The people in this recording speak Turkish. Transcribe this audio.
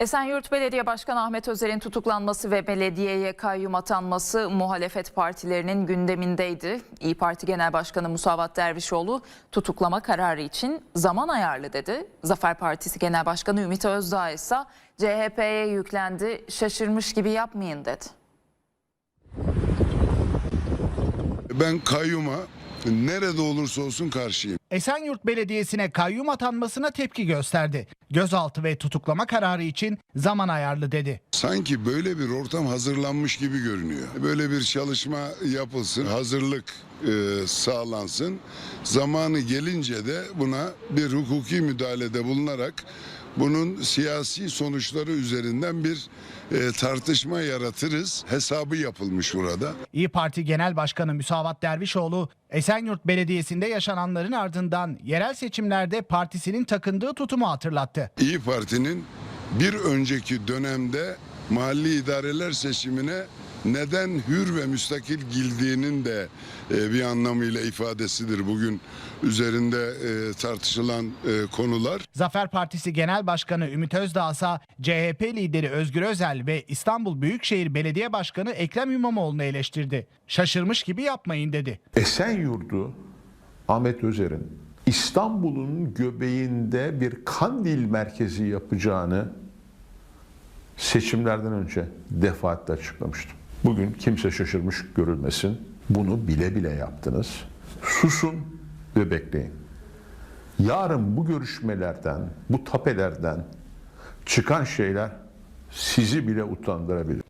Esenyurt Belediye Başkanı Ahmet Özer'in tutuklanması ve belediyeye kayyum atanması muhalefet partilerinin gündemindeydi. İyi Parti Genel Başkanı Musavat Dervişoğlu tutuklama kararı için zaman ayarlı dedi. Zafer Partisi Genel Başkanı Ümit Özdağ ise CHP'ye yüklendi, şaşırmış gibi yapmayın dedi. Ben kayyuma nerede olursa olsun karşıyım. Esenyurt Belediyesi'ne kayyum atanmasına tepki gösterdi. Gözaltı ve tutuklama kararı için zaman ayarlı dedi. Sanki böyle bir ortam hazırlanmış gibi görünüyor. Böyle bir çalışma yapılsın, hazırlık e, sağlansın. Zamanı gelince de buna bir hukuki müdahalede bulunarak bunun siyasi sonuçları üzerinden bir e, tartışma yaratırız. Hesabı yapılmış burada. İyi Parti Genel Başkanı Müsavat Dervişoğlu, Esenyurt Belediyesi'nde yaşananların ardından yerel seçimlerde partisinin takındığı tutumu hatırlattı. İyi Parti'nin bir önceki dönemde mahalli idareler seçimine neden hür ve müstakil girdiğinin de e, bir anlamıyla ifadesidir bugün üzerinde e, tartışılan e, konular. Zafer Partisi Genel Başkanı Ümit Özdağ ise CHP lideri Özgür Özel ve İstanbul Büyükşehir Belediye Başkanı Ekrem İmamoğlu'nu eleştirdi. Şaşırmış gibi yapmayın dedi. Esenyurt'u Ahmet Özer'in İstanbul'un göbeğinde bir Kandil merkezi yapacağını seçimlerden önce defaatle açıklamıştım. Bugün kimse şaşırmış görülmesin. Bunu bile bile yaptınız. Susun ve bekleyin. Yarın bu görüşmelerden, bu tapelerden çıkan şeyler sizi bile utandırabilir.